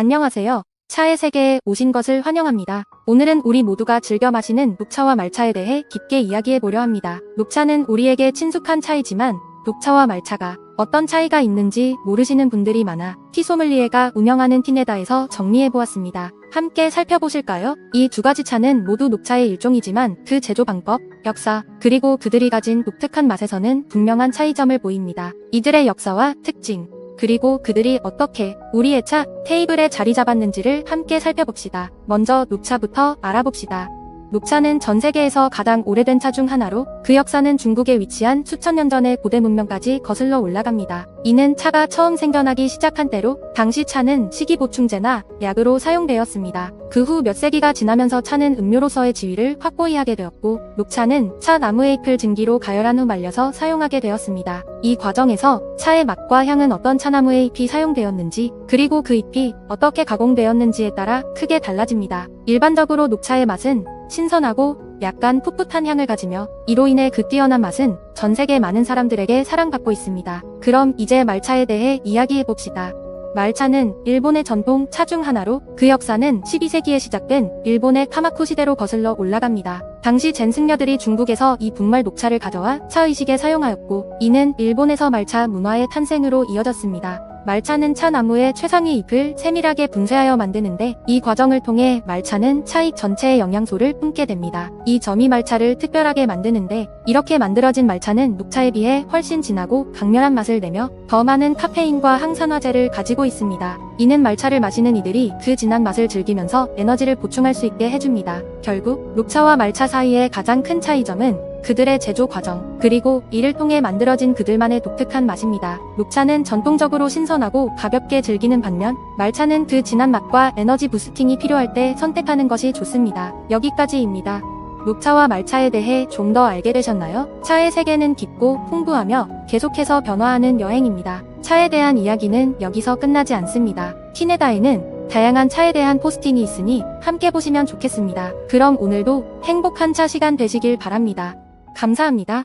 안녕하세요. 차의 세계에 오신 것을 환영합니다. 오늘은 우리 모두가 즐겨 마시는 녹차와 말차에 대해 깊게 이야기해 보려 합니다. 녹차는 우리에게 친숙한 차이지만 녹차와 말차가 어떤 차이가 있는지 모르시는 분들이 많아 티소믈리에가 운영하는 티네다에서 정리해 보았습니다. 함께 살펴보실까요? 이 두 가지 차는 모두 녹차의 일종이지만 그 제조 방법, 역사, 그리고 그들이 가진 독특한 맛에서는 분명한 차이점을 보입니다. 이들의 역사와 특징, 그리고 그들이 어떻게 우리의 차 테이블에 자리 잡았는지를 함께 살펴봅시다. 먼저 녹차부터 알아봅시다. 녹차는 전 세계에서 가장 오래된 차 중 하나로 그 역사는 중국에 위치한 수천 년 전의 고대 문명까지 거슬러 올라갑니다. 이는 차가 처음 생겨나기 시작한 때로 당시 차는 식이 보충제나 약으로 사용되었습니다. 그 후 몇 세기가 지나면서 차는 음료로서의 지위를 확고히 하게 되었고 녹차는 차 나무의 잎을 증기로 가열한 후 말려서 사용하게 되었습니다. 이 과정에서 차의 맛과 향은 어떤 차나무의 잎이 사용되었는지 그리고 그 잎이 어떻게 가공되었는지에 따라 크게 달라집니다. 일반적으로 녹차의 맛은 신선하고 약간 풋풋한 향을 가지며 이로 인해 그 뛰어난 맛은 전 세계 많은 사람들에게 사랑받고 있습니다. 그럼 이제 말차에 대해 이야기해 봅시다. 말차는 일본의 전통 차 중 하나로 그 역사는 12세기에 시작된 일본의 카마쿠 시대로 거슬러 올라갑니다. 당시 젠 승려들이 중국에서 이 분말 녹차를 가져와 차의식에 사용하였고 이는 일본에서 말차 문화의 탄생으로 이어졌습니다. 말차는 차 나무의 최상위 잎을 세밀하게 분쇄하여 만드는데 이 과정을 통해 말차는 차잎 전체의 영양소를 뿜게 됩니다. 이 점이 말차를 특별하게 만드는데 이렇게 만들어진 말차는 녹차에 비해 훨씬 진하고 강렬한 맛을 내며 더 많은 카페인과 항산화제를 가지고 있습니다. 이는 말차를 마시는 이들이 그 진한 맛을 즐기면서 에너지를 보충할 수 있게 해줍니다. 결국 녹차와 말차 사이의 가장 큰 차이점은 그들의 제조 과정, 그리고 이를 통해 만들어진 그들만의 독특한 맛입니다. 녹차는 전통적으로 신선하고 가볍게 즐기는 반면, 말차는 그 진한 맛과 에너지 부스팅이 필요할 때 선택하는 것이 좋습니다. 여기까지입니다. 녹차와 말차에 대해 좀 더 알게 되셨나요? 차의 세계는 깊고 풍부하며 계속해서 변화하는 여행입니다. 차에 대한 이야기는 여기서 끝나지 않습니다. 티네다에는 다양한 차에 대한 포스팅이 있으니 함께 보시면 좋겠습니다. 그럼 오늘도 행복한 차 시간 되시길 바랍니다. 감사합니다.